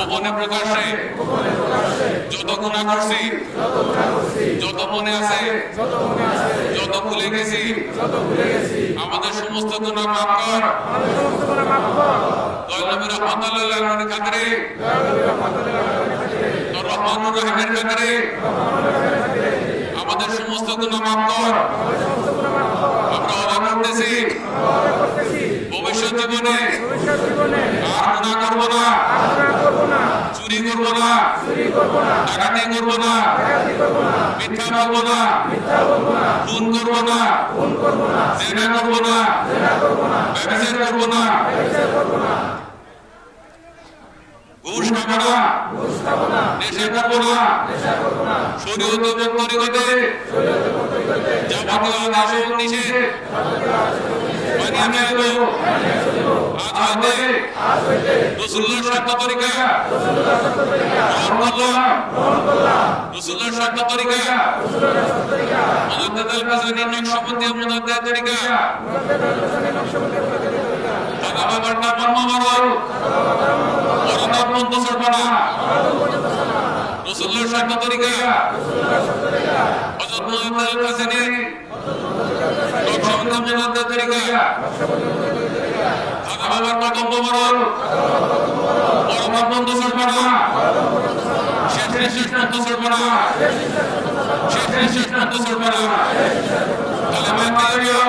গোপনে প্রকাশে যত গুণা করছি, যত মনে আছে, যত ভুলে গেছি, আমাদের সমস্ত গুণা মাফ কর। আমাদের সমস্ত গুণা মাফ কর। আমরা অদা করতেছি, ভবিষ্যৎ জীবনে আর গুণা করব না। চুরি করব না। ডাকাতি করব না। মিথ্যা বলব না। খুন করব না। জেনা করব না। ব্যবসা করব না। ঘুষ খাব না নেশা করব না শরীয়ত এবং তরিকতে যাবতীয় এবং নিষেধ মানিয়ে চলবো আজ হইতে রসুল্লাহর শর্ত তরিকা গ্রহণ করলাম রসুল্লাহর শর্ত তরিকা আল কাজানি নকশবন্দি তরিকা বাবার নাম মারো মরণার মন্ত সরপনা রসুল্লাহর শর্ত তরিকা মদত আল কাজানি নকশবন্দি মদত তরিকা। দাদা বাবার কদম মারো মরণার মন্ত সরপনা শেষ শেষ মন্ত সরপনা শেষ শেষ মন্ত সরপনা কালেমা কালিয়া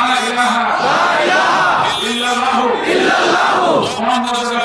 লা ইলাহা ইল্লাল্লাহু। মুহাম্মাদুর রাসূলুল্লাহ